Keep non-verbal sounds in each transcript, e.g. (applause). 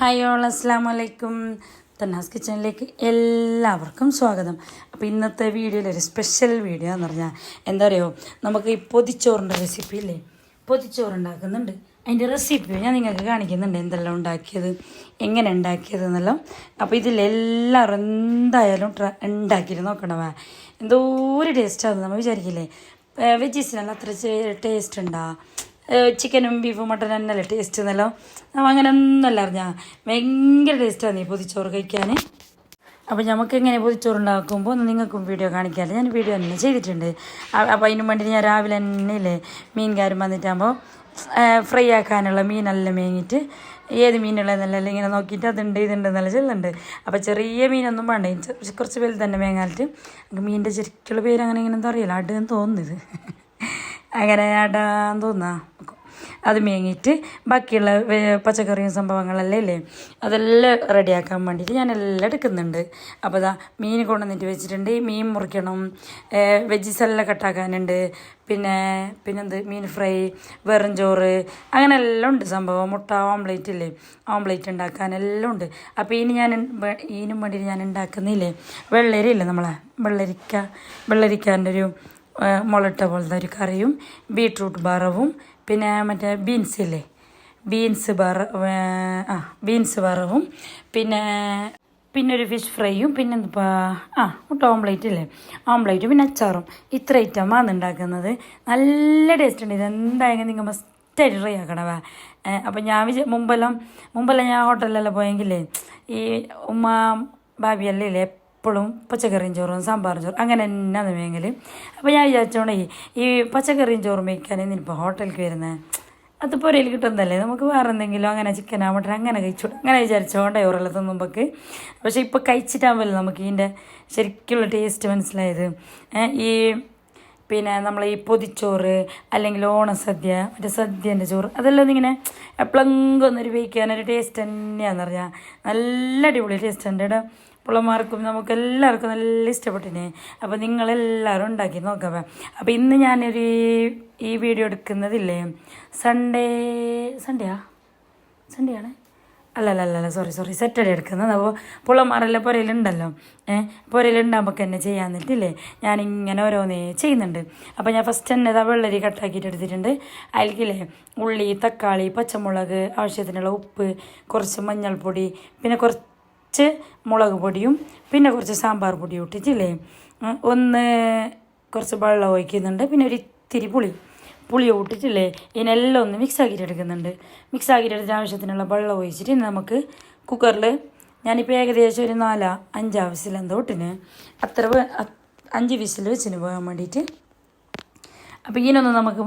Hi all അസ്സാം വലൈക്കും തന്നാസ് കിച്ചണിലേക്ക് എല്ലാവർക്കും സ്വാഗതം. അപ്പോൾ ഇന്നത്തെ വീഡിയോയിൽ ഒരു സ്പെഷ്യൽ വീഡിയോ എന്ന് പറഞ്ഞാൽ എന്താ പറയുക നമുക്ക് ഈ പൊതിച്ചോറിന്റെ റെസിപ്പി ഇല്ലേ? പൊതിച്ചോറ് ഉണ്ടാക്കുന്നുണ്ട്. അതിന്റെ റെസിപ്പി ഞാൻ നിങ്ങൾക്ക് കാണിക്കുന്നുണ്ട് എന്തെല്ലാം ഉണ്ടാക്കിയത് എങ്ങനെ ഉണ്ടാക്കിയത് എന്നെല്ലാം. അപ്പോൾ ഇതിലെല്ലാവരും എന്തായാലും ട്ര ഉണ്ടാക്കിയിട്ട് നോക്കണമേ എന്തോ ഒരു ടേസ്റ്റാണ് നമ്മൾ വിചാരിക്കില്ലേ? വെജീസിനെല്ലാം അത്ര ടേസ്റ്റ് ഉണ്ടാ? ചിക്കനും ബീഫും മട്ടനും തന്നെയല്ലേ ടേസ്റ്റ് എന്നല്ലോ അങ്ങനെ ഒന്നുമല്ല അറിഞ്ഞാൽ ഭയങ്കര ടേസ്റ്റാണ് നീ പൊതിച്ചോറ് കഴിക്കാൻ അപ്പോൾ നമുക്ക് എങ്ങനെ പൊതിച്ചോറ് ഉണ്ടാക്കുമ്പോൾ ഒന്ന് നിങ്ങൾക്കും വീഡിയോ കാണിക്കാമല്ലോ ഞാൻ വീഡിയോ തന്നെ ചെയ്തിട്ടുണ്ട്. അപ്പോൾ അതിന് വേണ്ടി ഞാൻ രാവിലെ തന്നെ ഇല്ലേ മീൻകാരും വന്നിട്ടാകുമ്പോൾ ഫ്രൈ ആക്കാനുള്ള മീനെല്ലാം മേങ്ങിയിട്ട് ഏത് മീനുള്ളതെന്നല്ല ഇങ്ങനെ നോക്കിയിട്ട് അതുണ്ട് ഇതുണ്ട് എന്നല്ല ചെല്ലുന്നുണ്ട്. അപ്പോൾ ചെറിയ മീനൊന്നും വേണ്ട. കുറച്ച് വലുത് തന്നെ മേങ്ങാലിട്ട് മീനിന്റെ ശരിക്കുള്ള പേര് അങ്ങനെ ഇങ്ങനെ എന്താ അറിയില്ല അടുന്ന് തോന്നുന്നത് അങ്ങനെ അടാന്ന് തോന്നാ? അത് മേങ്ങിയിട്ട് ബാക്കിയുള്ള പച്ചക്കറിയും സംഭവങ്ങളെല്ലാം ഇല്ലേ? അതെല്ലാം റെഡിയാക്കാൻ വേണ്ടിയിട്ട് ഞാൻ എല്ലാം എടുക്കുന്നുണ്ട്. അപ്പോൾ ഇതാ മീൻ കൊണ്ടുവന്നിട്ട് വെച്ചിട്ടുണ്ട്. മീൻ മുറിക്കണം. വെജീസ് എല്ലാം കട്ടാക്കാനുണ്ട്. പിന്നെ പിന്നെന്ത്? മീൻ ഫ്രൈ വെറും ചോറ് അങ്ങനെ എല്ലാം ഉണ്ട് സംഭവം. മുട്ട ഓംലേറ്റ് ഇല്ലേ? ഓംലേറ്റ് ഉണ്ടാക്കാൻ എല്ലാം ഉണ്ട്. അപ്പോൾ ഇനി ഞാൻ ഈനും വേണ്ടിയിട്ട് ഞാൻ ഉണ്ടാക്കുന്നില്ലേ? വെള്ളരി ഇല്ലേ നമ്മളെ? വെള്ളരിക്ക വെള്ളരിക്കാന്റെ ഒരു മുളട്ട പോലത്തെ ഒരു കറിയും ബീട്രൂട്ട് വറവും പിന്നെ മറ്റേ ബീൻസ് ഇല്ലേ? ബീൻസ് വറ ആ ബീൻസ് വറവും പിന്നെ പിന്നെ ഒരു ഫിഷ് ഫ്രൈയും പിന്നെ എന്തിപ്പാ ആ മുട്ട ഓംപ്ലേറ്റ് ഇല്ലേ ഓംപ്ലേറ്റും പിന്നെ അച്ചാറും. ഇത്ര ഐറ്റമാണ് ഉണ്ടാക്കുന്നത്. നല്ല ടേസ്റ്റ് ഉണ്ട്. ഇത് എന്തായാലും നിങ്ങൾ മസ്റ്റായിട്ട് ട്രൈ ആക്കണവേ അപ്പം ഞാൻ വിചാ മുമ്പെല്ലാം മുമ്പെല്ലാം ഞാൻ ഹോട്ടലിലെല്ലാം പോയെങ്കിലേ ഈ ഉമ്മ ഭാവിയല്ലേ ഇല്ലേ എപ്പോഴും പച്ചക്കറിയും ചോറും സാമ്പാറും ചോറും അങ്ങനെ തന്നെ വേങ്ങൽ അപ്പോൾ ഞാൻ വിചാരിച്ചോണ്ടേ ഈ പച്ചക്കറിയും ചോറും വയ്ക്കാൻ ഇന്നിപ്പോൾ ഹോട്ടലിലേക്ക് വരുന്നത് അത് പൊരയിൽ കിട്ടുന്നതല്ലേ? നമുക്ക് വേറെ എന്തെങ്കിലും അങ്ങനെ ചിക്കൻ മട്ടൻ അങ്ങനെ കഴിച്ചു അങ്ങനെ വിചാരിച്ചോണ്ടേ ഓറെല്ലാം തിന്നുമ്പോൾക്ക് പക്ഷേ ഇപ്പോൾ കഴിച്ചിട്ടാകുമ്പോൾ നമുക്ക് ഇതിന്റെ ശരിക്കുള്ള ടേസ്റ്റ് മനസ്സിലായത്. ഈ പിന്നെ നമ്മൾ ഈ പൊതിച്ചോറ് അല്ലെങ്കിൽ ഓണസദ്യ മറ്റേ സദ്യന്റെ ചോറ് അതെല്ലാം ഇങ്ങനെ എപ്പോഴെങ്കിലും ഒന്നൊരു വയ്ക്കാനൊരു ടേസ്റ്റ് തന്നെയാണെന്ന് പറഞ്ഞാൽ നല്ല അടിപൊളി ടേസ്റ്റ് ഉണ്ട് പിള്ളമാർക്കും നമുക്ക് എല്ലാവർക്കും നല്ല ഇഷ്ടപ്പെട്ടിനെ. അപ്പോൾ നിങ്ങളെല്ലാവരും ഉണ്ടാക്കി നോക്കാം അപ്പോൾ ഇന്ന് ഞാനൊരു ഈ വീഡിയോ എടുക്കുന്നതില്ലേ? സൺഡേ സൺഡേയാ സൺഡേ ആണ്? അല്ല അല്ല അല്ല സോറി സോറി സാറ്റർഡേ എടുക്കുന്നത്. അപ്പോൾ പുള്ളമാരെല്ലാം പുരയിലുണ്ടല്ലോ. ഏഹ് പുരയിലുണ്ടാകുമ്പോൾ തന്നെ ചെയ്യാൻ നിന്നിട്ടില്ലേ ഞാനിങ്ങനെ ഓരോന്നേ ചെയ്യുന്നുണ്ട്. അപ്പോൾ ഞാൻ ഫസ്റ്റ് തന്നെ ഇതാ വെള്ളരി കട്ടാക്കിയിട്ട് എടുത്തിട്ടുണ്ട്. അതിലേക്കില്ലേ ഉള്ളി തക്കാളി പച്ചമുളക് ആവശ്യത്തിനുള്ള ഉപ്പ് കുറച്ച് മഞ്ഞൾപ്പൊടി പിന്നെ കുറച്ച് മുളക് പൊടിയും പിന്നെ കുറച്ച് സാമ്പാർ പൊടിയും ഇട്ടിട്ടില്ലേ? ഒന്ന് കുറച്ച് വെള്ളം ഒഴിക്കുന്നുണ്ട്. പിന്നെ ഒരു ഇത്തിരി പുളി പുളി കൂട്ടിട്ടില്ലേ ഇതിനെല്ലാം ഒന്ന് മിക്സ് ആക്കിയിട്ട് എടുക്കുന്നുണ്ട്. മിക്സ് ആക്കിയിട്ട് ആവശ്യത്തിനുള്ള വെള്ളം ഒഴിച്ചിട്ട് നമുക്ക് കുക്കറിൽ ഞാനിപ്പോൾ ഏകദേശം ഒരു നാലാ അഞ്ചാ വിസിൽ എന്തോ ഇട്ടിന്. അത്ര അഞ്ച് വിസിൽ വെച്ചിന് പോകാൻ വേണ്ടിയിട്ട്. അപ്പോൾ ഇങ്ങനൊന്ന് നമുക്ക്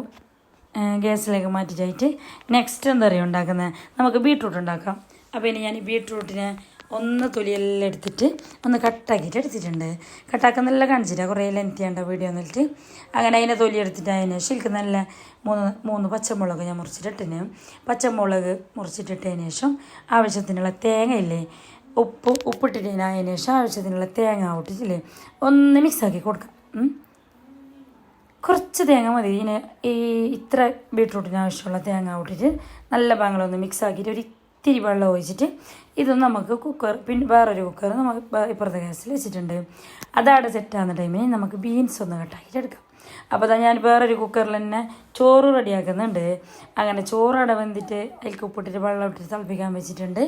ഗ്യാസിലേക്ക് മാറ്റിച്ചായിട്ട് നെക്സ്റ്റ് എന്താ പറയുക ഉണ്ടാക്കുന്നത് നമുക്ക് ബീട്രൂട്ട് ഉണ്ടാക്കാം. അപ്പോൾ ഇനി ഞാൻ ബീട്രൂട്ടിനെ ഒന്ന് തൊലിയെല്ലാം എടുത്തിട്ട് ഒന്ന് കട്ടാക്കിയിട്ട് എടുത്തിട്ടുണ്ട്. കട്ടാക്കുന്നെല്ലാം കാണിച്ചിട്ട് കുറേ ലെങ്ത് ചെയ്യേണ്ട വീഡിയോ എന്നിട്ട് അങ്ങനെ അതിനെ തൊലി എടുത്തിട്ട് അതിന് ശരിക്കും നല്ല മൂന്ന് മൂന്ന് പച്ചമുളക് ഞാൻ മുറിച്ചിട്ടിട്ടിന്. പച്ചമുളക് മുറിച്ചിട്ടിട്ടതിന് ശേഷം ആവശ്യത്തിനുള്ള തേങ്ങയില്ലേ ഉപ്പ് ഉപ്പിട്ടിട്ടതിന് അതിന് ശേഷം ആവശ്യത്തിനുള്ള തേങ്ങ ഇട്ടിട്ടില്ലേ ഒന്ന് മിക്സാക്കി കൊടുക്കാം. കുറച്ച് തേങ്ങ മതി. ഇതിന് ഈ ഇത്ര ബീട്രൂട്ടിന് ആവശ്യമുള്ള തേങ്ങ ഇട്ടിട്ട് നല്ല പാങ്ങളൊന്ന് മിക്സാക്കിയിട്ട് ഒരു ഇത്തിരി വെള്ളം ഒഴിച്ചിട്ട് ഇത് നമുക്ക് കുക്കർ പിന്നെ വേറൊരു കുക്കർ നമുക്ക് ഇപ്പുറത്തെ ഗ്യാസിൽ വെച്ചിട്ടുണ്ട്. അതവിടെ സെറ്റാകുന്ന ടൈമിന് നമുക്ക് ബീൻസ് ഒന്ന് കട്ടാക്കിയിട്ട് എടുക്കാം. അപ്പോൾ അതാ ഞാൻ വേറൊരു കുക്കറിൽ തന്നെ ചോറ് റെഡിയാക്കുന്നുണ്ട്. അങ്ങനെ ചോറ് അവിടെ വെന്തിട്ട് അതിലേക്ക് ഉപ്പിട്ടിട്ട് വെള്ളം ഇട്ടിട്ട് തിളപ്പിക്കാൻ വെച്ചിട്ടുണ്ട്.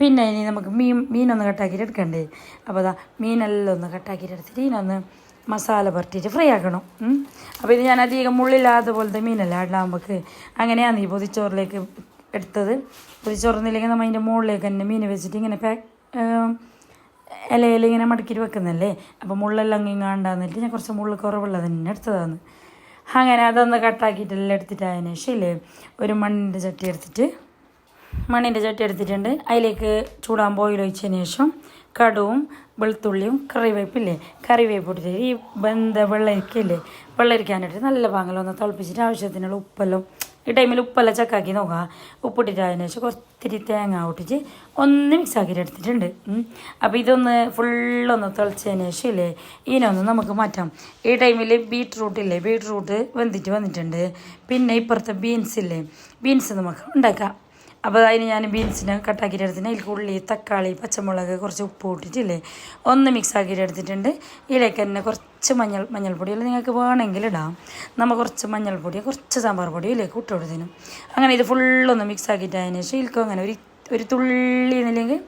പിന്നെ ഇനി നമുക്ക് മീൻ മീനൊന്ന് കട്ടാക്കിയിട്ട് എടുക്കണ്ടേ? അപ്പോൾ അതാ മീനെല്ലാം ഒന്ന് കട്ടാക്കിയിട്ട് എടുത്തിട്ട് ഇതിനൊന്ന് മസാല പുരട്ടിയിട്ട് ഫ്രൈ ആക്കണം. അപ്പോൾ ഇത് ഞാൻ അധികം മുള്ളില്ലാത്ത പോലത്തെ മീനല്ല ഇടാകുമ്പോൾക്ക് അങ്ങനെയാണ് ഈ പൊതിച്ചോറിലേക്ക് എടുത്തത്. ഒരു ചൊറന്നില്ലെങ്കിൽ നമ്മൾ അതിന്റെ മുകളിലേക്ക് തന്നെ മീൻ വെച്ചിട്ട് ഇങ്ങനെ പാക്ക് ഇലയിൽ ഇങ്ങനെ മടക്കിയിട്ട് വെക്കുന്നല്ലേ അപ്പോൾ മുള്ളെല്ലാം ഇങ്ങാണ്ടാന്നിട്ട് ഞാൻ കുറച്ച് മുള്ള് കുറവുള്ളത് തന്നെ എടുത്തതാണ്. അങ്ങനെ അതൊന്ന് കട്ടാക്കിയിട്ടെല്ലാം എടുത്തിട്ട് അതിന് ശേഷം ഒരു മണ്ണിന്റെ ചട്ടി എടുത്തിട്ട് മണ്ണിന്റെ ചട്ടി എടുത്തിട്ടുണ്ട്. അതിലേക്ക് ചൂടാൻ ബോയിൽ ഒഴിച്ചതിന് ശേഷം കടുവും വെളുത്തുള്ളിയും കറിവേപ്പില്ലേ കറിവേപ്പ് ഇട്ടിട്ട് ഈ ബന്ധ വെള്ളരിക്കയില്ലേ വെള്ളരിക്കാനിട്ട് നല്ല പാങ്ങലൊന്ന് തിളപ്പിച്ചിട്ട് ആവശ്യത്തിനുള്ള ഉപ്പെല്ലാം ഈ ടൈമിൽ ഉപ്പെല്ലാം ചക്കാക്കി നോക്കുക ഉപ്പിട്ടിട്ട് അതിന് ശേഷം ഒത്തിരി തേങ്ങ ഒട്ടിച്ച് ഒന്ന് മിക്സ് ആക്കിയിട്ട് എടുത്തിട്ടുണ്ട്. അപ്പോൾ ഇതൊന്ന് ഫുള്ളൊന്ന് തിളച്ചതിന് ശേഷം ഇല്ലേ ഇതിനൊന്ന് നമുക്ക് മാറ്റാം. ഈ ടൈമിൽ ബീട്രൂട്ട് ഇല്ലേ ബീട്രൂട്ട് വെന്തിട്ട് വന്നിട്ടുണ്ട്. പിന്നെ ഇപ്പുറത്തെ ബീൻസ് ഇല്ലേ ബീൻസ് നമുക്ക് ഉണ്ടാക്കാം. അപ്പോൾ അതിന് ഞാൻ ബീൻസിനെ കട്ടാക്കിയിട്ട് എടുത്തിട്ട് അതിൽ ഉള്ളി തക്കാളി പച്ചമുളക് കുറച്ച് ഉപ്പ് കൂട്ടിയിട്ടില്ലേ? ഒന്ന് മിക്സ് ആക്കിയിട്ട് എടുത്തിട്ടുണ്ട്. ഇതിലേക്ക് തന്നെ കുറച്ച് മഞ്ഞൾ മഞ്ഞൾപ്പൊടി അല്ലെങ്കിൽ നിങ്ങൾക്ക് വേണമെങ്കിൽ ഇടാം. നമ്മൾ കുറച്ച് മഞ്ഞൾപ്പൊടി കുറച്ച് സാമ്പാർ പൊടി ഇതിലേക്ക് ഇട്ട് കൊടുത്തിനും അങ്ങനെ ഇത് ഫുള്ളൊന്ന് മിക്സ് ആക്കിയിട്ട് അതിന് ശേഷം ഇതിൽക്കും അങ്ങനെ ഒരു ഒരു തുള്ളി എന്നില്ലെങ്കിൽ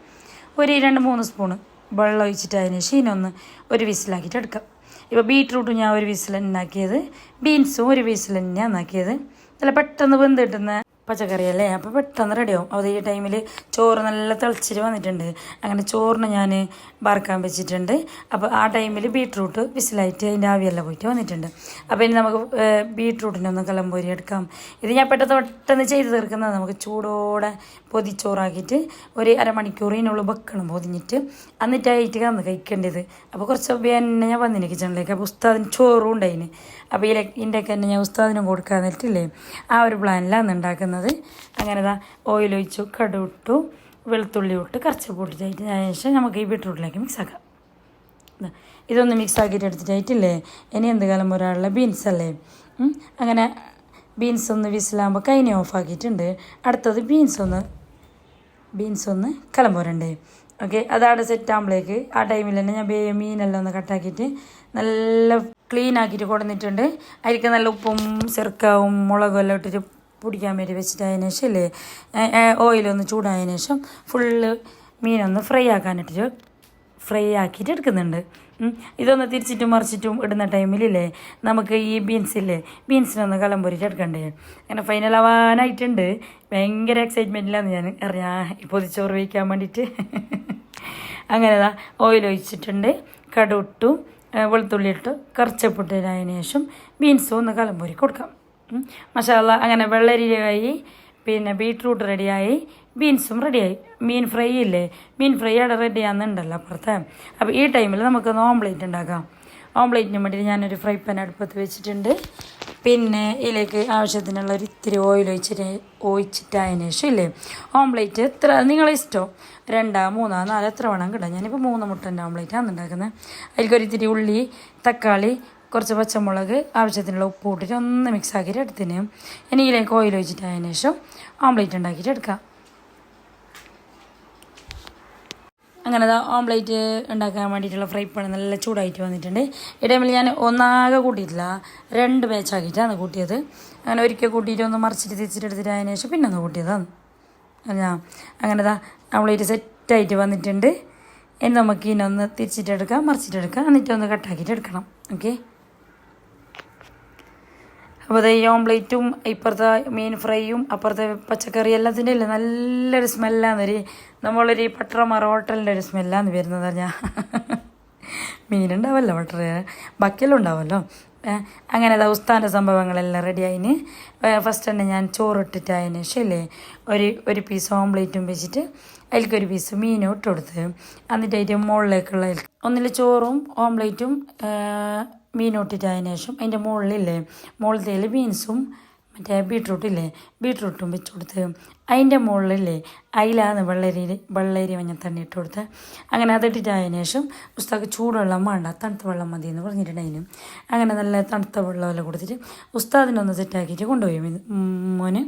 ഒരു രണ്ട് മൂന്ന് സ്പൂണ് വെള്ളം ഒഴിച്ചിട്ട് അതിന് ശേഷം ഇതിനൊന്ന് ഒരു വിസിലാക്കിയിട്ട് എടുക്കാം. ഇപ്പോൾ ബീട്രൂട്ടും ഞാൻ ഒരു വിസിൽ ഉണ്ടാക്കിയത് ബീൻസും ഒരു വിസിൽ തന്നെയാണ് നല്ല പെട്ടെന്ന് വെന്ത് കിട്ടുന്ന പച്ചക്കറിയല്ലേ? അപ്പോൾ പെട്ടെന്ന് റെഡിയാവും അത് ഈ ടൈമിൽ ചോറ് നല്ല തിളച്ചിട്ട് വന്നിട്ടുണ്ട്. അങ്ങനെ ചോറിന് ഞാൻ വറക്കാൻ വെച്ചിട്ടുണ്ട്. അപ്പോൾ ആ ടൈമിൽ ബീട്രൂട്ട് വിസിലായിട്ട് അതിന്റെ ആവിയെല്ലാം പോയിട്ട് വന്നിട്ടുണ്ട്. അപ്പോൾ ഇനി നമുക്ക് ബീട്രൂട്ടിന്റെ ഒന്ന് കലമ്പൂരി എടുക്കാം. ഇത് ഞാൻ പെട്ടെന്ന് പെട്ടെന്ന് ചെയ്ത് തീർക്കുന്നത്. നമുക്ക് ചൂടോടെ പൊതിച്ചോറാക്കിയിട്ട് ഒരു അരമണിക്കൂറിനുള്ളിൽ വെക്കണം പൊതിഞ്ഞിട്ട്. എന്നിട്ടായിട്ട് കന്ന് കഴിക്കേണ്ടത്. അപ്പോൾ കുറച്ച് എന്നെ ഞാൻ വന്നിന് കിച്ചണിലേക്ക്. അപ്പോൾ ഉസ്താദിന് ചോറും ഉണ്ടായിന്. അപ്പോൾ ഈ ഇതിന്റെയൊക്കെ തന്നെ ഞാൻ ഉസ്താദിനും കൊടുക്കാൻ നിന്നിട്ടില്ലേ ആ ഒരു പ്ലാനിലാണ് ഉണ്ടാക്കുന്നത്. അങ്ങനെ ദാ ഓയിൽ ഒഴിച്ചു കടുവിട്ടു വെളുത്തുള്ളി ഇട്ട് കറച്ച് പൊട്ടിച്ചായിട്ട് ശേഷം നമുക്ക് ഈ ബീട്രൂട്ടിലേക്ക് മിക്സ് ആക്കാം. ഇതൊന്ന് മിക്സ് ആക്കിയിട്ട് എടുത്തിട്ടായിട്ടില്ലേ? ഇനി എന്ത് കാലം ഒരാളുടെ ബീൻസ് അല്ലേ? അങ്ങനെ ബീൻസ് ഒന്ന് വിസിലാകുമ്പോൾ കൈനെ ഓഫ് ആക്കിയിട്ടുണ്ട്. അടുത്തത് ബീൻസ് ഒന്ന് ബീൻസ് ഒന്ന് കലമ്പോരണ്ടേ ഓക്കെ അതവിടെ സെറ്റ് ആകുമ്പോഴേക്ക് ആ ടൈമിൽ തന്നെ ഞാൻ ബേ മീനെല്ലാം ഒന്ന് കട്ടാക്കിയിട്ട് നല്ല ക്ലീൻ ആക്കിയിട്ട് കൊടുന്നിട്ടുണ്ട് അതിലേക്ക് നല്ല ഉപ്പും ചെറുക്കാവും മുളകും എല്ലാം ഇട്ടിട്ട് പൊടിക്കാൻ വേണ്ടി വെച്ചിട്ട് അതിന് ശേഷം ഇല്ലേ ഓയിലൊന്ന് ചൂടായതിനു ശേഷം ഫുള്ള് മീനൊന്ന് ഫ്രൈ ആക്കാനിട്ടിട്ട് ഫ്രൈ ആക്കിയിട്ട് എടുക്കുന്നുണ്ട്. ഇതൊന്ന് തിരിച്ചിട്ടും മറിച്ചിട്ടും ഇടുന്ന ടൈമിലില്ലേ നമുക്ക് ഈ ബീൻസില്ലേ ബീൻസിനൊന്ന് കലം പൊരിച്ച് എടുക്കണ്ടേ? അങ്ങനെ ഫൈനൽ ആവാനായിട്ടുണ്ട്. ഭയങ്കര എക്സൈറ്റ്മെന്റിലാണ് ഞാൻ അറിയാ പൊതിച്ചോറ് വയ്ക്കാൻ വേണ്ടിയിട്ട് (laughs) അങ്ങനെ ഓയിൽ ഒഴിച്ചിട്ടുണ്ട്. കടുട്ടു വെളുത്തുള്ളി ഇട്ട് കറച്ചപ്പിട്ടതിന് ശേഷം ബീൻസും ഒന്ന് കലം പൊരി കൊടുക്കാം. മസാല അങ്ങനെ വെള്ളരിയായി പിന്നെ ബീട്രൂട്ട് റെഡിയായി ബീൻസും റെഡിയായി. മീൻ ഫ്രൈ ഇല്ലേ? മീൻ ഫ്രൈ അവിടെ റെഡി ആകുന്നുണ്ടല്ലോ അപ്പുറത്തെ. അപ്പോൾ ഈ ടൈമിൽ നമുക്ക് ഓംപ്ലേറ്റ് ഉണ്ടാക്കാം. ഓംപ്ലേറ്റിന് വേണ്ടി ഞാനൊരു ഫ്രൈ പാൻ അടുപ്പത്ത് വെച്ചിട്ടുണ്ട്. പിന്നെ ഇതിലേക്ക് ആവശ്യത്തിനുള്ള ഒരു ഇത്തിരി ഓയിൽ ഒഴിച്ചിട്ട് ഒഴിച്ചിട്ടതിന് ശേഷം ഇല്ലേ? ഓംപ്ലേറ്റ് എത്ര നിങ്ങളെ ഇഷ്ടം? രണ്ടാ മൂന്നാ നാല് എത്ര വേണം കിട്ടാം? ഞാനിപ്പോൾ മൂന്ന് മുട്ടന്റെ ഓംപ്ലേറ്റാണ് ഉണ്ടാക്കുന്നത്. അതിലേക്കൊരു ഇത്തിരി ഉള്ളി തക്കാളി കുറച്ച് പച്ചമുളക് ആവശ്യത്തിനുള്ള ഉപ്പ് ഇട്ടിട്ട് ഒന്ന് മിക്സ് ആക്കിയിട്ട് എടുത്തിന്. ഇനി ഇതിലേക്ക് ഓയിൽ ഒഴിച്ചിട്ട് അതിന് ശേഷം ഓംപ്ലേറ്റ് ഉണ്ടാക്കിയിട്ട് എടുക്കാം. അങ്ങനെ അത് ഓംപ്ലേറ്റ് ഉണ്ടാക്കാൻ വേണ്ടിയിട്ടുള്ള ഫ്രൈ പാൻ നല്ല ചൂടായിട്ട് വന്നിട്ടുണ്ട്. ഈ ഞാൻ ഒന്നാകെ കൂട്ടിയിട്ടില്ല. രണ്ട് ബാച്ചാക്കിയിട്ടാണ് കൂട്ടിയത്. അങ്ങനെ ഒരിക്കൽ കൂട്ടിയിട്ട് ഒന്ന് മറിച്ചിട്ട് തിരിച്ചിട്ട് എടുത്തിട്ട് അതിന് ശേഷം പിന്നെ ഒന്ന് കൂട്ടിയതാണ്. അല്ല അങ്ങനെ അതാ ഓംപ്ലേറ്റ് സെറ്റായിട്ട് വന്നിട്ടുണ്ട്. ഇനി നമുക്ക് ഇതിനൊന്ന് തിരിച്ചിട്ടെടുക്കാം മറിച്ചിട്ടെടുക്കാം എന്നിട്ട് ഒന്ന് കട്ടാക്കിയിട്ട് എടുക്കണം. ഓക്കെ അപ്പോൾ ഈ ഓംപ്ലേറ്റും ഇപ്പുറത്തെ മീൻ ഫ്രൈയും അപ്പുറത്തെ പച്ചക്കറി എല്ലാത്തിന്റെ ഇല്ല? നല്ലൊരു സ്മെല്ലാണ് ഒരു നമ്മളൊരു പട്ടറമറ ഹോട്ടലിന്റെ ഒരു സ്മെല്ലാണ് വരുന്നത് ഞാൻ മീനുണ്ടാവല്ലോ പട്ടറ. ബാക്കിയെല്ലാം ഉണ്ടാവുമല്ലോ അങ്ങനെ ദൗസ്ഥാന്റെ സംഭവങ്ങളെല്ലാം റെഡി ആയിന്. ഫസ്റ്റ് തന്നെ ഞാൻ ചോറിട്ടിട്ട് അതിന് ശേഷം ഒരു ഒരു പീസ് ഓംപ്ലേറ്റും വെച്ചിട്ട് അതിലേക്കൊരു പീസ് മീനും ഇട്ട് കൊടുത്ത്. എന്നിട്ട് അതിന്റെ മുകളിലേക്കുള്ള ഒന്നിൽ ചോറും ഓംലേറ്റും മീനും ഇട്ടിട്ട് അതിന് ശേഷം അതിന്റെ മുകളിലില്ലേ മുകളിലത്തേൽ ബീൻസും മറ്റേ ബീട്രൂട്ടില്ലേ ബീട്രൂട്ടും വെച്ച് കൊടുത്ത് അതിന്റെ മുകളിലില്ലേ അയിലാന്ന് വെള്ളരി വെള്ളരി മഞ്ഞത്തണ്ണി ഇട്ട് കൊടുത്ത് അങ്ങനെ അതിട്ടിട്ടായതിനു ശേഷം ഉസ്താക്ക് ചൂടുവെള്ളം വേണ്ട തണുത്ത വെള്ളം മതി എന്ന് പറഞ്ഞിട്ടുണ്ടായിരുന്നു അങ്ങനെ നല്ല തണുത്ത വെള്ളമെല്ലാം കൊടുത്തിട്ട് ഉസ്താദിനൊന്ന് സെറ്റാക്കിയിട്ട് കൊണ്ടുപോയി. മോന്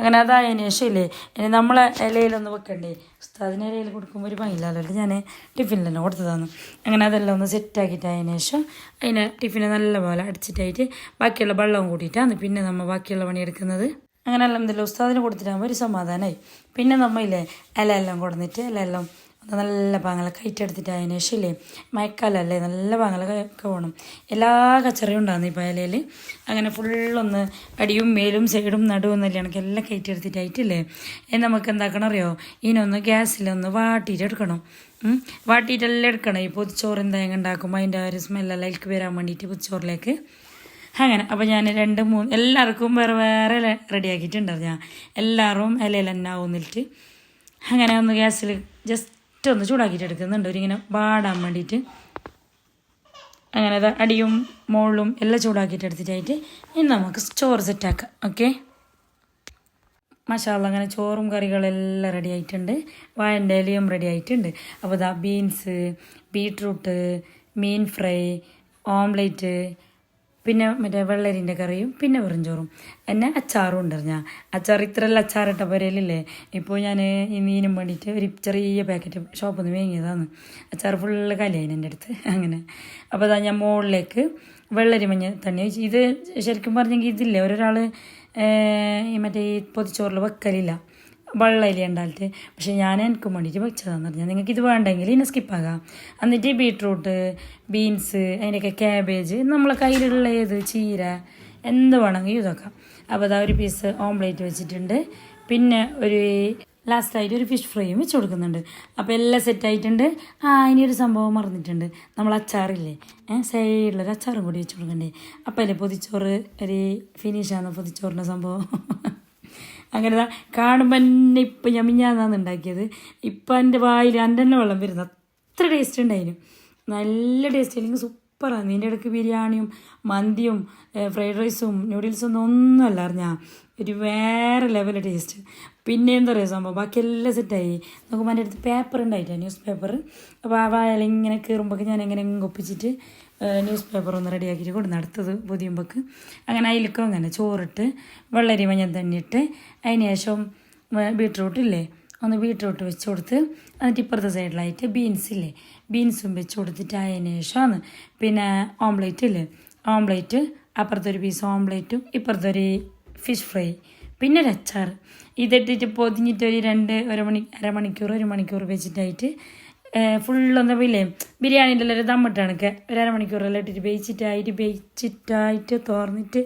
അങ്ങനെ അതായതിനു ശേഷം ഇല്ലേ ഇനി നമ്മളെ ഇലയിലൊന്ന് വെക്കണ്ടേ? ഉസ്താദിന് ഇലയിൽ കൊടുക്കുമ്പോൾ ഒരു ഭംഗിയില്ലല്ലോ ഞാൻ തന്നെ കൊടുത്തതാണ്. അങ്ങനെ അതെല്ലാം ഒന്ന് സെറ്റാക്കിയിട്ട് അതിന് ശേഷം അതിനെ ടിഫിനെ നല്ലപോലെ അടിച്ചിട്ടായിട്ട് ബാക്കിയുള്ള വെള്ളവും കൂട്ടിയിട്ടാണ് പിന്നെ നമ്മൾ ബാക്കിയുള്ള പണിയെടുക്കുന്നത് അങ്ങനെ ഇതിൽ ഉസ്താദിന് കൊടുത്തിട്ടാകുമ്പോൾ ഒരു സമാധാനമായി പിന്നെ നമ്മയില്ലേ ഇല എല്ലാം കൊടുന്നിട്ട് ഇല എല്ലാം നല്ല പാങ്ങൾ കയറ്റെടുത്തിട്ട് അതിന് ശേഷം ഇല്ലേ മഴക്കാലമല്ലേ നല്ല പാങ്ങല ഒക്കെ വേണം എല്ലാ കച്ചറയും ഉണ്ടാകുന്നു ഈ ഇലയിൽ അങ്ങനെ ഫുള്ളൊന്ന് അടിയും മേലും സൈഡും നടുവും നല്ല കണക്ക് എല്ലാം കയറ്റെടുത്തിട്ടായിട്ടില്ലേ നമുക്ക് എന്താക്കണം അറിയോ ഇതിനൊന്ന് ഗ്യാസിലൊന്ന് വാട്ടിയിട്ട് എടുക്കണം. വാട്ടിയിട്ടെല്ലാം എടുക്കണം. ഈ പൊതിച്ചോറ് എന്തായാലും ഉണ്ടാക്കുമ്പോൾ അതിന്റെ ഒരു സ്മെല്ലെല്ലാം അതിലേക്ക് വരാൻ വേണ്ടിയിട്ട് പൊതിച്ചോറിലേക്ക്. അങ്ങനെ. അപ്പോൾ ഞാൻ രണ്ട് മൂന്ന് എല്ലാവർക്കും വേറെ വേറെ റെഡിയാക്കിയിട്ടുണ്ട്. ഞാൻ എല്ലാവരും ഇലയിൽ തന്നെ ആവുന്നിട്ട് അങ്ങനെ ഒന്ന് ഗ്യാസിൽ ജസ്റ്റ് ഒന്ന് ചൂടാക്കിയിട്ട് എടുക്കുന്നുണ്ട്. ഒരിങ്ങനെ വാടാൻ വേണ്ടിയിട്ട്. അങ്ങനെ അത് അടിയും മുകളിലും എല്ലാം ചൂടാക്കിയിട്ട് എടുത്തിട്ടായിട്ട് ഇനി നമുക്ക് ചോറ് സെറ്റാക്കാം ഓക്കെ മസാല അങ്ങനെ ചോറും കറികളെല്ലാം റെഡി ആയിട്ടുണ്ട്. വാഴന്റെ ഇലയും റെഡി ആയിട്ടുണ്ട്. അപ്പോൾ ദാ ബീൻസ് ബീട്രൂട്ട് മീൻ ഫ്രൈ ഓംലേറ്റ് പിന്നെ മറ്റേ വെള്ളരിന്റെ കറിയും പിന്നെ വെറുംചോറും. എന്നെ അച്ചാറും ഉണ്ടറിഞ്ഞ. അച്ചാർ ഇത്രയെല്ലാം അച്ചാറിട്ട പുരയിലില്ലേ ഇപ്പോൾ ഞാൻ ഈ മീനും വേണ്ടിയിട്ട് ഒരു ചെറിയ പാക്കറ്റ് ഷോപ്പിൽ നിന്ന് വാങ്ങിയതാണ്. അച്ചാർ ഫുള്ള് കലയായിന് എന്റെ അടുത്ത് അങ്ങനെ. അപ്പോൾ അതാ ഞാൻ മുകളിലേക്ക് വെള്ളരി മഞ്ഞ തന്നെ ഇത് ശരിക്കും പറഞ്ഞെങ്കിൽ ഇതില്ലേ? ഒരാൾ മറ്റേ ഈ പൊതിച്ചോറിൽ വെക്കലില്ല. വെള്ളയില ഉണ്ടായിട്ട് പക്ഷേ ഞാൻ എനിക്ക് വേണ്ടിയിട്ട് വെച്ചതാന്ന് പറഞ്ഞാൽ നിങ്ങൾക്ക് ഇത് വേണ്ടെങ്കിൽ ഇന്നെ സ്കിപ്പാകാം. എന്നിട്ട് ബീട്രൂട്ട് ബീൻസ് അതിന്റെയൊക്കെ ക്യാബേജ് നമ്മളെ കയ്യിലുള്ള ഏത് ചീര എന്ത് വേണമെങ്കിൽ ഇതാക്കാം അപ്പോൾ അതാ ഒരു പീസ് ഓംപ്ലേറ്റ് വെച്ചിട്ടുണ്ട്. പിന്നെ ഒരു ലാസ്റ്റായിട്ട് ഒരു ഫിഷ് ഫ്രൈയും വെച്ച് കൊടുക്കുന്നുണ്ട്. അപ്പോൾ എല്ലാം സെറ്റായിട്ടുണ്ട് ആ ഇനി ഒരു സംഭവം മറന്നിട്ടുണ്ട്. നമ്മൾ അച്ചാറില്ലേ? സൈഡിലൊരു അച്ചാറും കൂടി വെച്ച് കൊടുക്കണ്ടേ? അപ്പോൾ അല്ലേ പൊതിച്ചോറ് ഒരു ഫിനിഷാണ് പൊതിച്ചോറിന്റെ സംഭവം? (laughs) അങ്ങനെ കാണുമ്പോൾ തന്നെ ഇപ്പം ഞാൻ മിഞ്ഞാന്നാണ് ഉണ്ടാക്കിയത്. ഇപ്പം എന്റെ വായിൽ എന്റെ തന്നെ വെള്ളം വരുന്നത് അത്ര ടേസ്റ്റ് ഉണ്ടായിരുന്നു നല്ല ടേസ്റ്റ് അല്ലെങ്കിൽ സൂപ്പറാണ്. നിന്റെ ഇടയ്ക്ക് ബിരിയാണിയും മന്തിയും ഫ്രൈഡ് റൈസും നൂഡിൽസും ഒന്നും ഒന്നുമല്ല അറിഞ്ഞാൽ ഒരു വേറെ ലെവൽ ടേസ്റ്റ് പിന്നെ എന്താ പറയുക സംഭവം? ബാക്കി എല്ലാം സെറ്റായി നോക്കുമ്പോൾ എന്റെ അടുത്ത് പേപ്പർ ഉണ്ടായിട്ടാണ് ന്യൂസ് പേപ്പർ അപ്പോൾ ആ വായല ഇങ്ങനെ ഞാൻ എങ്ങനെ ഒപ്പിച്ചിട്ട് ന്യൂസ് പേപ്പർ ഒന്ന് റെഡിയാക്കിയിട്ട് കൊടുന്ന് അടുത്തത് പൊതിയുമ്പോൾക്ക് അങ്ങനെ അതിലേക്കും അങ്ങനെ ചോറിട്ട് വെള്ളരി മഞ്ഞൾ തന്നെ ഇട്ട് അതിന് ശേഷം ബീട്രൂട്ടില്ലേ ഒന്ന് ബീട്രൂട്ട് വെച്ച് കൊടുത്ത് എന്നിട്ട് ഇപ്പുറത്തെ സൈഡിലായിട്ട് ബീൻസ് ഇല്ലേ ബീൻസും വെച്ച് കൊടുത്തിട്ട് അതിന് ശേഷമാണ് പിന്നെ ഓംലേറ്റ് ഇല്ലേ ഓംലേറ്റ് അപ്പുറത്തൊരു പീസ് ഓംലേറ്റും ഇപ്പുറത്തൊരു ഫിഷ് ഫ്രൈ പിന്നെ ഒരു അച്ചാർ ഇതിട്ടിട്ട് പൊതിഞ്ഞിട്ട് ഒരു രണ്ട് ഒരു മണി അരമണിക്കൂർ ഒരു മണിക്കൂർ വെച്ചിട്ടായിട്ട് ഫുള്ളൊന്ന് ഇല്ലേ ബിരിയാണിന്റെ ഒരു ദമ്മിട്ടാണ് ഒരു അരമണിക്കൂറെല്ലാം ഇട്ടിട്ട് വേവിച്ചിട്ടായിട്ട് വേവിച്ചിട്ടായിട്ട് തോർന്നിട്ട്.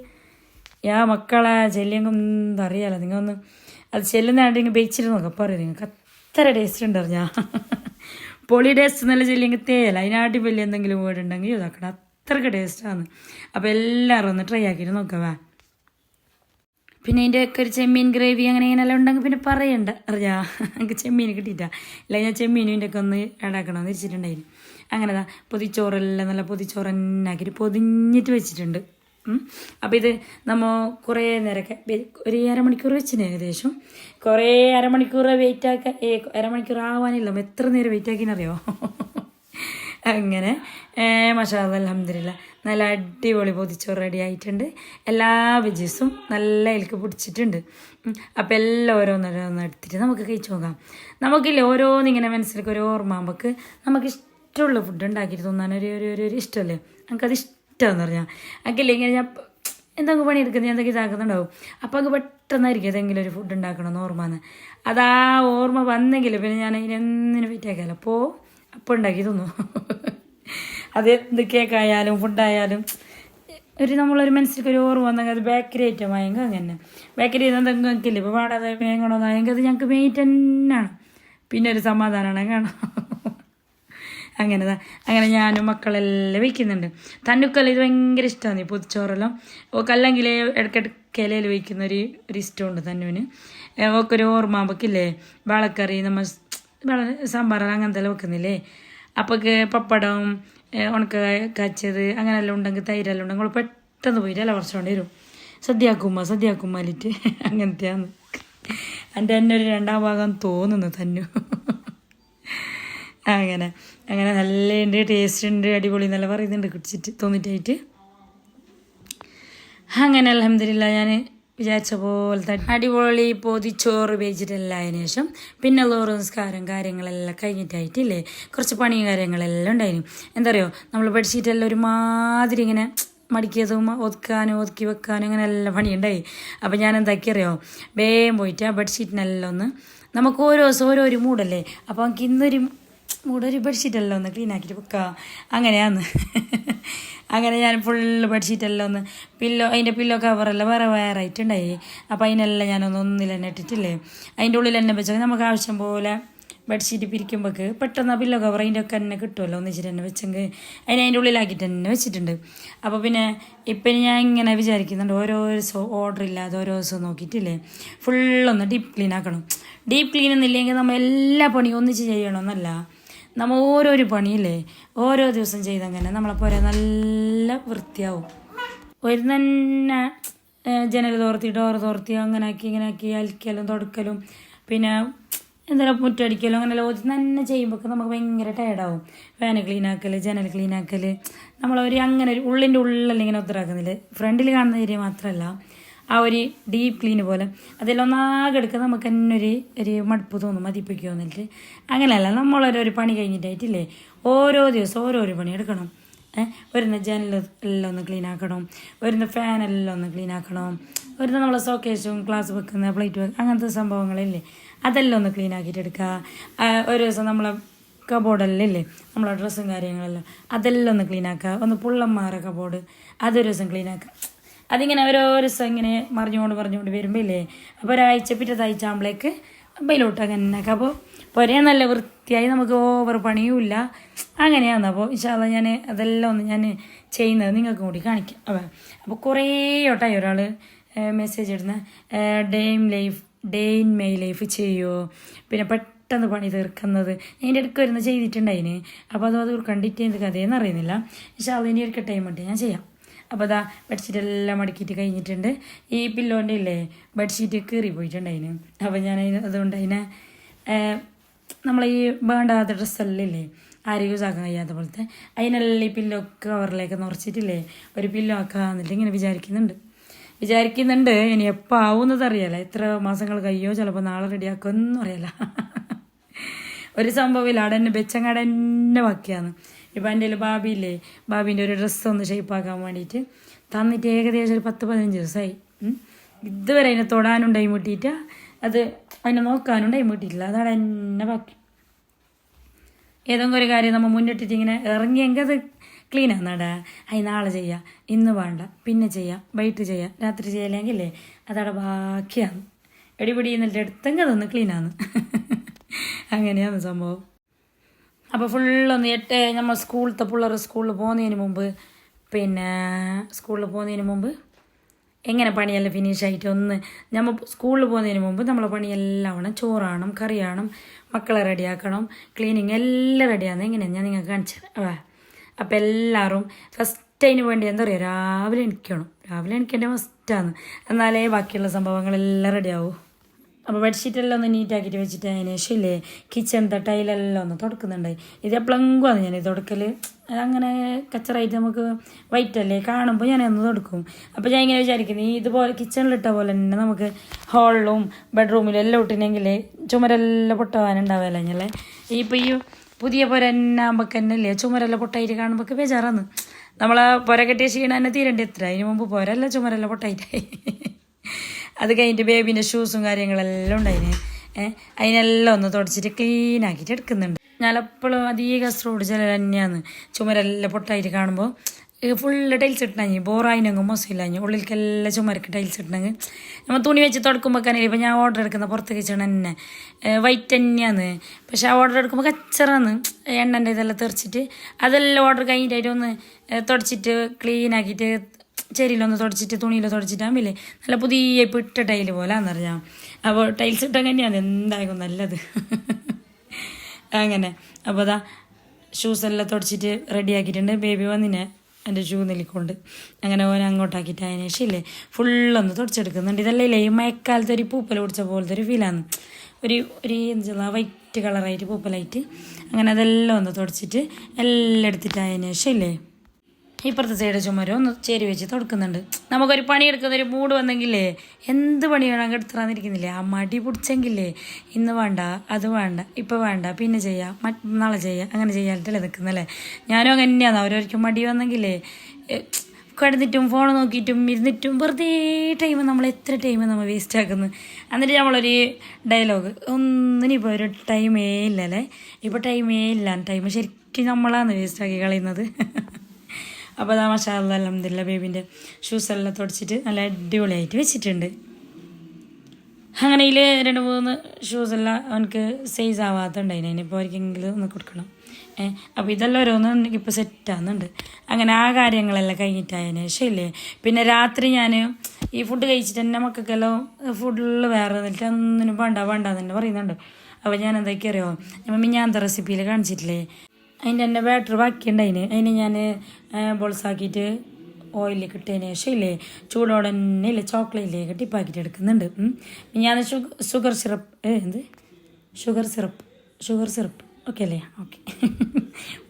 യാ മക്കളെ ചെല്ലിയങ്ങ് എന്താ അറിയാലോ. നിങ്ങൾ ഒന്ന് അത് ചെല്ലുന്നതായിട്ട് ഇങ്ങനെ വേവിച്ചിട്ട് നോക്കാം. അറിയാം നിങ്ങൾക്ക് അത്ര ടേസ്റ്റ് ഉണ്ട് അറിഞ്ഞാ? പൊളി ടേസ്റ്റ് നല്ല ചെല്ലിയെങ്കിൽ തേല അതിനാട്ടി വലിയ എന്തെങ്കിലും വീടുണ്ടെങ്കിൽ ഇതാക്കണം. അത്രയ്ക്ക് ടേസ്റ്റാണ് അപ്പോൾ എല്ലാവരും ഒന്ന് ട്രൈ ആക്കിയിട്ട് നോക്കാം പിന്നെ അതിന്റെ ഒക്കെ ഒരു ചെമ്മീൻ ഗ്രേവി അങ്ങനെ ഇങ്ങനെയെല്ലാം ഉണ്ടെങ്കിൽ പിന്നെ പറയണ്ട. അറിയാ എനിക്ക് ചെമ്മീൻ കിട്ടിയിട്ടാ. ഇല്ല ഞാൻ ചെമ്മീനിന്റെ ഒക്കെ ഒന്ന് ഇടാക്കണമെന്ന് വെച്ചിട്ടുണ്ടായിരുന്നു അങ്ങനെതാ പൊതിച്ചോറെല്ലാം നല്ല പൊതിച്ചോറ് തന്നെ ആക്കിയിട്ട് പൊതിഞ്ഞിട്ട് വെച്ചിട്ടുണ്ട്. അപ്പോൾ ഇത് നമ്മൾ കുറേ നേരമൊക്കെ ഒരു അരമണിക്കൂർ വെച്ചിന് ഏകദേശം. കുറേ അരമണിക്കൂർ വെയിറ്റ് ആക്കാൻ അരമണിക്കൂർ ആവാനില്ല. എത്ര നേരം വെയിറ്റ് ആക്കിയെന്നറിയോ അങ്ങനെ. മഷാദ് അലഹമില്ല നല്ല അടിപൊളി പൊതിച്ചോറ് റെഡി ആയിട്ടുണ്ട്. എല്ലാ വെജീസും നല്ല എനിക്ക് പിടിച്ചിട്ടുണ്ട്. അപ്പോൾ എല്ലാം ഓരോന്നോരോന്ന് എടുത്തിട്ട് നമുക്ക് കഴിച്ചു നോക്കാം. നമുക്കില്ല ഓരോന്നിങ്ങനെ മനസ്സിലേക്ക് ഓരോ ഓർമ്മ നമുക്ക് നമുക്ക് ഇഷ്ടമുള്ള ഫുഡ് ഉണ്ടാക്കിയിട്ട് തോന്നാൻ ഒരു ഒരു ഒരു ഇഷ്ടമല്ലേ? നമുക്കത് ഇഷ്ടമെന്ന് പറഞ്ഞാൽ എനിക്കില്ല ഇങ്ങനെ ഞാൻ എന്തെങ്കിലും പണിയെടുക്കുന്നത്? എന്തെങ്കിലും ഇതാക്കുന്നുണ്ടാവും? അപ്പോൾ അത് പെട്ടെന്നായിരിക്കും ഏതെങ്കിലും ഒരു ഫുഡ് ഉണ്ടാക്കണമെന്ന് ഓർമ്മ അത് അതാ ഓർമ്മ വന്നെങ്കിൽ പിന്നെ ഞാൻ അതിനെന്തിനു വെയിറ്റ് ആക്കാമല്ലോ അപ്പോൾ അപ്പോൾ ഉണ്ടാക്കി തിന്നു അത് എന്ത് കേക്കായാലും ഫുഡായാലും ഒരു നമ്മളൊരു മനസ്സിലേക്ക് ഒരു ഓർമ്മ വന്നെങ്കിൽ അത് ബേക്കറി ഐറ്റം ആയെങ്കിൽ അങ്ങനെ. ബേക്കറി എന്തെങ്കിലും എനിക്കില്ല ഇപ്പോൾ പാടാതെ വേങ്ങണമെന്നായെങ്കിൽ അത് ഞങ്ങൾക്ക് മെയിറ്റ് തന്നെയാണ് പിന്നെ ഒരു സമാധാനമാണ് കാണാം അങ്ങനെ അങ്ങനെ ഞാനും മക്കളെല്ലാം വയ്ക്കുന്നുണ്ട് തന്നുക്കല്ല ഇത് ഭയങ്കര ഇഷ്ടമാണ് ഈ പൊതിച്ചോറെല്ലാം. ഓക്കല്ലെങ്കിൽ ഇടയ്ക്കിടയ്ക്ക് ഇലയിൽ വയ്ക്കുന്ന ഒരു ഒരു ഇഷ്ടമുണ്ട് തന്നുവിന്. ഓക്കൊരു ഓർമ്മ നമുക്കില്ലേ വാളക്കറി നമ്മൾ സാമ്പാർ അങ്ങനത്തെ എല്ലാം വെക്കുന്നില്ലേ? അപ്പൊക്ക് പപ്പടം ഉണക്ക കച്ചത് അങ്ങനെയെല്ലാം ഉണ്ടെങ്കിൽ തൈരെല്ലാം ഉണ്ടെങ്കിൽ പെട്ടെന്ന് പോയിട്ട് അല്ല കുറച്ചുകൊണ്ട് വരും. സദ്യയാക്കുമ്മ സദ്യയാക്കുമ്മാലിട്ട് (laughs) അങ്ങനത്തെയാണ്. എന്റെ തന്നെ ഒരു രണ്ടാം ഭാഗം തോന്നുന്നു തന്നു. (laughs) അങ്ങനെ അങ്ങനെ നല്ല ഉണ്ട് ടേസ്റ്റ് ഉണ്ട് അടിപൊളി എന്നല്ല പറയുന്നുണ്ട് കുടിച്ചിട്ട് തോന്നിട്ടായിട്ട്. അങ്ങനെ അലഹമില്ല ഞാൻ വിചാരിച്ച പോലത്തെ അടിപൊളി പൊതിച്ചോറ് വെച്ചിട്ടെല്ലാം അതിന് ശേഷം പിന്നെ ലോറ് നിസ്കാരം കാര്യങ്ങളെല്ലാം കഴിഞ്ഞിട്ടായിട്ടില്ലേ? കുറച്ച് പണിയും കാര്യങ്ങളെല്ലാം ഉണ്ടായിരുന്നു എന്താ പറയുക നമ്മൾ പഠിച്ചിട്ടെല്ലാം ഒരുമാതിരി ഇങ്ങനെ മടിക്കിയതും ഒതുക്കാനും ഒതുക്കി വെക്കാനും അങ്ങനെ എല്ലാം പണിയുണ്ടായി അപ്പോൾ ഞാൻ എന്താക്കി അറിയോ വേഗം പോയിട്ട് ആ ബെഡ്ഷീറ്റിനെല്ലാം ഒന്ന് നമുക്ക് ഓരോ ദിവസം ഓരോ ഒരു മൂടല്ലേ അപ്പോൾ നമുക്ക് ഇന്നൊരു മൂടൊരു ബെഡ്ഷീറ്റെല്ലാം ഒന്ന് ക്ലീൻ ആക്കിയിട്ട് വെക്കാം. അങ്ങനെയാന്ന്. അങ്ങനെ ഞാൻ ഫുള്ള് ബെഡ്ഷീറ്റെല്ലാം ഒന്ന് പില്ലോ അതിന്റെ പില്ലോ കവറെല്ലാം വേറെ വേറെ ആയിട്ടുണ്ടായി അപ്പോൾ അതിനെല്ലാം ഞാനൊന്ന് ഒന്നിൽ തന്നെ ഇട്ടിട്ടില്ലേ? അതിന്റെ ഉള്ളിൽ തന്നെ വെച്ചാൽ നമുക്ക് ആവശ്യം പോലെ ബെഡ്ഷീറ്റ് പിരിക്കുമ്പോൾക്ക് പെട്ടെന്ന് ആ പില്ലോ കവർ അതിന്റെ ഒക്കെ തന്നെ കിട്ടുമല്ലോ ഒന്നിച്ചിട്ട് തന്നെ വെച്ചെങ്കിൽ അതിനെ അതിന്റെ ഉള്ളിലാക്കിയിട്ട് തന്നെ വെച്ചിട്ടുണ്ട്. അപ്പോൾ പിന്നെ ഇപ്പം ഞാൻ ഇങ്ങനെ വിചാരിക്കുന്നുണ്ട് ഓരോ ദിവസവും ഓർഡർ ഇല്ലാതെ ഓരോ ദിവസവും നോക്കിയിട്ടില്ലേ? ഫുള്ളൊന്ന് ഡീപ്പ് ക്ലീൻ ആക്കണം. ഡീപ്പ് ക്ലീൻ ഒന്നുമില്ലെങ്കിൽ നമ്മൾ എല്ലാ പണിയും ഒന്നിച്ച് ചെയ്യണമെന്നല്ല നമ്മൾ ഓരോരോ പണിയില്ലേ? ഓരോ ദിവസം ചെയ്തങ്ങനെ നമ്മളെ പോരാ നല്ല വൃത്തിയാവും. ഒരു തന്നെ ജനൽ തോർത്തി ഡോർ തോർത്തി അങ്ങനെ ആക്കി ഇങ്ങനെ ആക്കി അലിക്കലും തുടക്കലും പിന്നെ എന്തെങ്കിലും മുറ്റടിക്കലും അങ്ങനെ ലോജ് തന്നെ ചെയ്യുമ്പോൾ നമുക്ക് ഭയങ്കര ടയർഡാവും ഫാന് ക്ലീൻ ജനൽ ക്ലീൻ നമ്മളൊരു അങ്ങനെ ഉള്ളിന്റെ ഉള്ളിൽ ഇങ്ങനെ ഒത്തരാക്കുന്നില്ല ഫ്രണ്ടിൽ കാണുന്ന ഏരിയ മാത്രമല്ല ആ ഒരു ഡീപ്പ് ക്ലീൻ പോലെ. അതെല്ലാം ഒന്നാകെ എടുക്കുക നമുക്ക് തന്നെ ഒരു ഒരു മടുപ്പ് തോന്നും മതിപ്പിക്കുക എന്നിട്ട്. അങ്ങനെയല്ല നമ്മളൊരു പണി കഴിഞ്ഞിട്ടായിട്ടില്ലേ? ഓരോ ദിവസം ഓരോരോ പണി എടുക്കണം. വരുന്ന ജനൽ എല്ലാം ഒന്ന് ക്ലീൻ ആക്കണം. വരുന്ന ഫാനെല്ലാം ഒന്ന് ക്ലീൻ ആക്കണം. വരുന്ന നമ്മളെ സോക്കേഷും ക്ലാസ് വെക്കുന്ന പ്ലേറ്റ് വെക്കുക അങ്ങനത്തെ സംഭവങ്ങളില്ലേ? അതെല്ലാം ഒന്ന് ക്ലീൻ ആക്കിയിട്ട് എടുക്കുക. ഒരു ദിവസം നമ്മളെ കബോർഡെല്ലാം ഇല്ലേ നമ്മളെ ഡ്രസ്സും കാര്യങ്ങളെല്ലാം. അതെല്ലാം ഒന്ന് ക്ലീൻ ആക്കുക. ഒന്ന് പുള്ളന്മാരെ കബോർഡ് അതൊരു ദിവസം ക്ലീൻ ആക്കുക. അതിങ്ങനെ ഓരോ ദിവസം ഇങ്ങനെ മറിഞ്ഞുകൊണ്ട് മറിഞ്ഞുകൊണ്ട് വരുമ്പോൾ ഇല്ലേ അപ്പോൾ ഒരാഴ്ച പിറ്റേ ആകുമ്പോഴേക്ക് ബൈലോട്ട് അങ്ങനെ അപ്പോൾ പുരയെ നല്ല വൃത്തിയായി നമുക്ക് ഓവർ പണിയുമില്ല. അങ്ങനെയാണ് അപ്പോൾ ഇൻഷാല്ല ഞാൻ അതെല്ലാം ഒന്ന് ഞാൻ ചെയ്യുന്നത് നിങ്ങൾക്ക് കൂടി കാണിക്കാം. അപ്പോൾ അപ്പോൾ കുറേ ഒരാൾ മെസ്സേജ് ഇടുന്ന day in life day in my life ചെയ്യുമോ പിന്നെ പെട്ടെന്ന് പണി തീർക്കുന്നത്. അതിന്റെ ഇടയ്ക്ക് വരുന്ന ചെയ്തിട്ടുണ്ടായിന്. അപ്പോൾ അത് അത് കണ്ടിട്ട് എന്ത് കഥയെന്ന് അറിയുന്നില്ല. ഇൻഷാല്ല ഇനി ഒരു ടൈം ഉണ്ട് ഞാൻ ചെയ്യാം. അപ്പോൾ അതാ ബെഡ്ഷീറ്റ് എല്ലാം മടക്കിയിട്ട് കഴിഞ്ഞിട്ടുണ്ട്. ഈ പില്ലോന്റെ ഇല്ലേ ബെഡ്ഷീറ്റ് കീറി പോയിട്ടുണ്ടതിന് അപ്പോൾ ഞാൻ അതുകൊണ്ട് അതിനെ നമ്മൾ ഈ വേണ്ടാത്ത ഡ്രസ്സെല്ലാം ആരും യൂസ് ആക്കാൻ കഴിയാത്ത പോലത്തെ അതിനെല്ലാം ഈ പില്ലോ കവറിലേക്ക് നിറച്ചിട്ടില്ലേ ഒരു പില്ലോ ആക്കാന്നിട്ട് ഇങ്ങനെ വിചാരിക്കുന്നുണ്ട്. വിചാരിക്കുന്നുണ്ട് ഇനി എപ്പോൾ ആവുന്നത് അറിയാലോ. എത്ര മാസങ്ങൾ കഴിയോ ചിലപ്പോൾ നാളെ റെഡിയാക്കുമെന്നും അറിയാലോ. (laughs) ഒരു സംഭവമില്ല അവിടെ തന്നെ ബെച്ചങ്ങാടെ തന്നെ ബാക്കിയാണ്. ഇപ്പം എന്റെ കയ്യിൽ ബാബിയില്ലേ ബാബീന്റെ ഒരു ഡ്രസ്സ് ഒന്ന് ഷേപ്പാക്കാൻ വേണ്ടിയിട്ട് തന്നിട്ട് ഏകദേശം ഒരു പത്ത് പതിനഞ്ച് ദിവസമായി. ഇതുവരെ അതിനെ തൊടാനും ടൈം കിട്ടിയിട്ട് അത് അതിനെ നോക്കാനും ടൈം കിട്ടിയിട്ടില്ല അതാണ് എന്നെ ബാക്കി. ഏതെങ്കിലും ഒരു കാര്യം നമ്മൾ മുന്നിട്ടിട്ട് ഇങ്ങനെ ഇറങ്ങിയെങ്കിൽ അത് ക്ലീൻ ആണെന്നാടാ അത് നാളെ ചെയ്യാം. ഇന്ന് വേണ്ട. പിന്നെ ചെയ്യാം. വൈകിട്ട് ചെയ്യാം. രാത്രി ചെയ്യലെങ്കിലേ അതവിടെ ബാക്കിയാണ് എടിപിടി എന്നിട്ട് എടുത്തെങ്കിൽ അതൊന്ന് ക്ലീനാണ് (laughs) അങ്ങനെയാണ് സംഭവം. അപ്പോൾ ഫുള്ളൊന്ന് എട്ട് നമ്മൾ സ്കൂളിലത്തെ പിള്ളേർ സ്കൂളിൽ പോകുന്നതിന് മുമ്പ് പിന്നെ സ്കൂളിൽ പോകുന്നതിന് മുമ്പ് എങ്ങനെ പണിയെല്ലാം ഫിനിഷ് ആയിട്ട് ഒന്ന് നമ്മൾ സ്കൂളിൽ പോകുന്നതിന് മുമ്പ് നമ്മളെ പണിയെല്ലാം ആവണം. ചോറാണം കറിയാണം മക്കളെ റെഡിയാക്കണം ക്ലീനിങ് എല്ലാം റെഡിയാണ് എങ്ങനെയാണ് ഞാൻ നിങ്ങൾക്ക് കാണിച്ചു തരാം. അപ്പോൾ എല്ലാവരും ഫസ്റ്റ് അതിന് വേണ്ടി എന്താ പറയുക രാവിലെ എണിക്കണം. രാവിലെ എണിക്കേണ്ട മസ്റ്റാണ് എന്നാലേ ബാക്കിയുള്ള സംഭവങ്ങളെല്ലാം റെഡിയാവും. അപ്പോൾ ബെഡ്ഷീറ്റെല്ലാം ഒന്ന് നീറ്റാക്കിയിട്ട് വെച്ചിട്ട് അതിന് ശേഷം ഇല്ലേ കിച്ചൺ ടൈലെല്ലാം ഒന്ന് തുടക്കുന്നുണ്ട്. ഇത് എപ്പോഴെങ്കിലും ഞാൻ തുടക്കൽ അങ്ങനെ കച്ചറായിട്ട് നമുക്ക് വൈറ്റ് അല്ലേ കാണുമ്പോൾ ഞാൻ ഒന്ന് തുടക്കും. അപ്പോൾ ഞാൻ ഇങ്ങനെ വിചാരിക്കുന്നത് ഈ ഇതുപോലെ കിച്ചണിലിട്ട പോലെ തന്നെ നമുക്ക് ഹാളിലും ബെഡ്റൂമിലും എല്ലാം ഇട്ടിനെങ്കിൽ ചുമരെല്ലാം പൊട്ടുവാനുണ്ടാവില്ല അല്ലേ ഇപ്പോൾ ഈ പുതിയ പുര തന്നെ ആകുമ്പോൾ തന്നെ ഇല്ലേ ചുമരെല്ലാം പൊട്ടായിട്ട് കാണുമ്പോൾ ബേജാറാന്ന്. നമ്മളെ പുര കെട്ടിയ ക്ഷീണം തന്നെ തീരേണ്ടി എത്ര? അതിന് മുമ്പ് പുരല്ല ചുമരെല്ലാം പൊട്ടായിട്ടായി. അത് കഴിഞ്ഞിട്ട് ബേബീന്റെ ഷൂസും കാര്യങ്ങളെല്ലാം ഉണ്ടായിന്. അതിനെല്ലാം ഒന്ന് തുടച്ചിട്ട് ക്ലീൻ ആക്കിയിട്ട് എടുക്കുന്നുണ്ട്. ഞാൻ എപ്പോഴും അധികം റോഡ് ചില തന്നെയാണ്. ചുമരെല്ലാം പൊട്ടായിട്ട് കാണുമ്പോൾ ഫുള്ള് ടൈൽസ് ഇട്ടണഞ്ഞ് ബോറായിനെങ്കിൽ മോശമില്ലാഞ്ഞ് ഉള്ളിലേക്കെല്ലാം ചുമരക്ക് ടൈൽസ് ഇട്ടെങ്കിൽ നമ്മൾ തുണി വെച്ച് തുടക്കുമ്പോൾ തന്നെ ഇപ്പം ഞാൻ ഓർഡർ എടുക്കുന്ന പുറത്ത് കിച്ചൺ തന്നെ വൈറ്റ് തന്നെയാണ്. പക്ഷെ ആ ഓർഡർ എടുക്കുമ്പോൾ കച്ചറാന്ന് എണ്ണന്റെ ഇതെല്ലാം തെറിച്ചിട്ട് അതെല്ലാം ഓർഡർ കഴിഞ്ഞിട്ടായിട്ട് ഒന്ന് തുടച്ചിട്ട് ക്ലീൻ ആക്കിയിട്ട് ചെരിയിലൊന്ന് തുടച്ചിട്ട് തുണിയിൽ തുടച്ചിട്ടാകുമ്പില്ലേ നല്ല പുതിയ ഇട്ട ടൈൽ പോലെ എന്നറിയാം അപ്പോൾ ടൈൽസ് ഇട്ടാൽ തന്നെയാണ് എന്തായാലും നല്ലത്. അങ്ങനെ. അപ്പോൾ അതാ ഷൂസ് എല്ലാം തുടച്ചിട്ട് റെഡിയാക്കിയിട്ടുണ്ട് ബേബി വന്നിനെ എന്റെ ഷൂ നിൽക്കൊണ്ട് അങ്ങനെ ഓൻ അങ്ങോട്ടാക്കിയിട്ട് അതിന് ശേഷം ഇല്ലേ ഫുള്ളൊന്ന് തുടച്ചെടുക്കുന്നുണ്ട്. ഇതല്ലേ ഇല്ലേ ഈ മഴക്കാലത്ത് ഒരു പൂപ്പൽ പിടിച്ച പോലത്തെ ഒരു ഫീലാണ് ഒരു ഒരു എന്താ വൈറ്റ് കളറായിട്ട് പൂപ്പലായിട്ട്. അങ്ങനെ അതെല്ലാം ഒന്ന് തുടച്ചിട്ട് എല്ലാം എടുത്തിട്ട് അതിന് ശേഷം ഇല്ലേ ഇപ്പുറത്തെ സൈഡ് ചുമരും ഒന്ന് ചേരി വെച്ച് തുടക്കുന്നുണ്ട്. നമുക്കൊരു പണിയെടുക്കുന്ന ഒരു മൂഡ് വന്നെങ്കിലേ എന്ത് പണി വേണം എടുത്തിറാന്നിരിക്കുന്നില്ലേ? ആ മടി പിടിച്ചെങ്കിലേ ഇന്ന് വേണ്ട അത് വേണ്ട ഇപ്പം വേണ്ട പിന്നെ ചെയ്യാം നാളെ ചെയ്യാം അങ്ങനെ ചെയ്യാനിട്ടല്ലേ നിൽക്കുന്നല്ലേ ഞാനും അങ്ങനെ തന്നെയാണ് അവരൊരിക്കും മടി വന്നെങ്കിലേ കിടന്നിട്ടും ഫോൺ നോക്കിയിട്ടും ഇരുന്നിട്ടും വെറുതെ ടൈം നമ്മൾ എത്ര ടൈം നമ്മൾ വേസ്റ്റ് ആക്കുന്നു. എന്നിട്ട് നമ്മളൊരു ഡയലോഗ് ഒന്നിനിപ്പോൾ ഒരു ടൈമേ ഇല്ലല്ലേ? ഇപ്പോൾ ടൈമേ ഇല്ല ടൈം ശരിക്കും നമ്മളാണ് വേസ്റ്റ് ആക്കി കളയുന്നത്. (laughs) അപ്പോൾ അതാ മഷാ അലഹമില്ല ബേബിന്റെ ഷൂസ് എല്ലാം തുടച്ചിട്ട് നല്ല അടിപൊളിയായിട്ട് വെച്ചിട്ടുണ്ട്. അങ്ങനെ ഇതിൽ രണ്ട് മൂന്ന് ഷൂസ് എല്ലാം അവനക്ക് സൈസ് ആവാത്തുണ്ടായിന്. അതിനിപ്പോൾ ആർക്കെങ്കിലും ഒന്ന് കൊടുക്കണം. അപ്പോൾ ഇതെല്ലാം ഓരോന്ന് ഇപ്പോൾ സെറ്റാകുന്നുണ്ട് അങ്ങനെ ആ കാര്യങ്ങളെല്ലാം കഴിഞ്ഞിട്ടായതിനു ശേഷം ഇല്ലേ പിന്നെ രാത്രി ഞാൻ ഈ ഫുഡ് കഴിച്ചിട്ട് തന്നെ മക്കൾക്കെല്ലാം ഫുഡിൽ വേറെ എന്നിട്ട് ഒന്നിനും വേണ്ട വേണ്ട എന്ന് തന്നെ പറയുന്നുണ്ട്. അപ്പോൾ ഞാൻ എന്തൊക്കെയറിയോ അറിയോ ഞാൻ എന്താ റെസിപ്പിയിൽ കാണിച്ചിട്ടില്ലേ? അതിന്റെ തന്നെ ബാറ്റർ ബാക്കിയുണ്ടതിന് അതിന് ഞാൻ ബോൾസാക്കിയിട്ട് ഓയിലേക്ക് ഇട്ടതിന് ശേഷം ഇല്ലേ ചൂടോടെ തന്നെ ഇല്ലേ ചോക്ലേറ്റിലേക്ക് ടിപ്പാക്കിയിട്ട് എടുക്കുന്നുണ്ട്. ഞാൻ ഷുഗർ സിറപ്പ് എന്ത്? Sugar syrup sugar syrup okay അല്ലേ? ഓക്കെ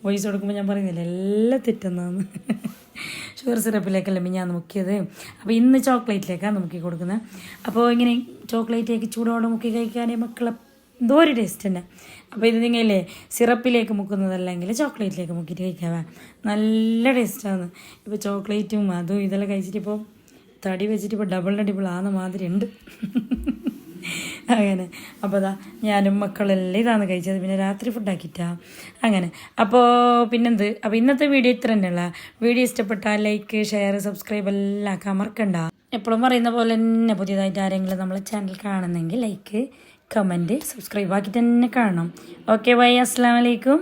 വോയിസ് (laughs) കൊടുക്കുമ്പോൾ ഞാൻ പറയുന്നില്ല എല്ലാം തെറ്റുന്നതെന്ന് ഷുഗർ (laughs) സിറപ്പിലേക്കല്ല ഞാൻ മുക്കിയത്. അപ്പോൾ ഇന്ന് ചോക്ലേറ്റിലേക്കാണ് മുക്കി കൊടുക്കുന്നത്. അപ്പോൾ ഇങ്ങനെ ചോക്ലേറ്റിലേക്ക് ചൂടോടെ മുക്കി കഴിക്കാനേ മക്കളെ എന്തോ ഒരു ടേസ്റ്റ് തന്നെ അപ്പോൾ ഇത് നിങ്ങളില്ലേ സിറപ്പിലേക്ക് മുക്കുന്നതല്ലെങ്കിൽ ചോക്ലേറ്റിലേക്ക് മുക്കിയിട്ട് കഴിക്കാവേ? നല്ല ടേസ്റ്റാണ് ഇപ്പോൾ ചോക്ലേറ്റും അതും ഇതെല്ലാം കഴിച്ചിട്ട് ഇപ്പോൾ തടി വെച്ചിട്ട് ഇപ്പോൾ ഡബിൾ ഡബിൾ ആകുന്ന മാതിരി ഉണ്ട്. അങ്ങനെ. അപ്പോൾ അതാ ഞാനും മക്കളെല്ലാം ഇതാണ് കഴിച്ചത്. പിന്നെ രാത്രി ഫുഡാക്കിയിട്ടാ അങ്ങനെ. അപ്പോൾ പിന്നെന്ത്? അപ്പോൾ ഇന്നത്തെ വീഡിയോ ഇത്ര തന്നെയുള്ള. വീഡിയോ ഇഷ്ടപ്പെട്ടാൽ ലൈക്ക് ഷെയർ സബ്സ്ക്രൈബ് എല്ലാം ആക്കാൻ മറക്കണ്ട. എപ്പോഴും പറയുന്ന പോലെ തന്നെ പുതിയതായിട്ട് ആരെങ്കിലും നമ്മളെ ചാനൽ കാണുന്നെങ്കിൽ ലൈക്ക് കമന്റ് സബ്സ്ക്രൈബ് ആക്കിയിട്ട് തന്നെ കാണണം. ഓക്കെ ബൈ അസ്സാം വലൈക്കും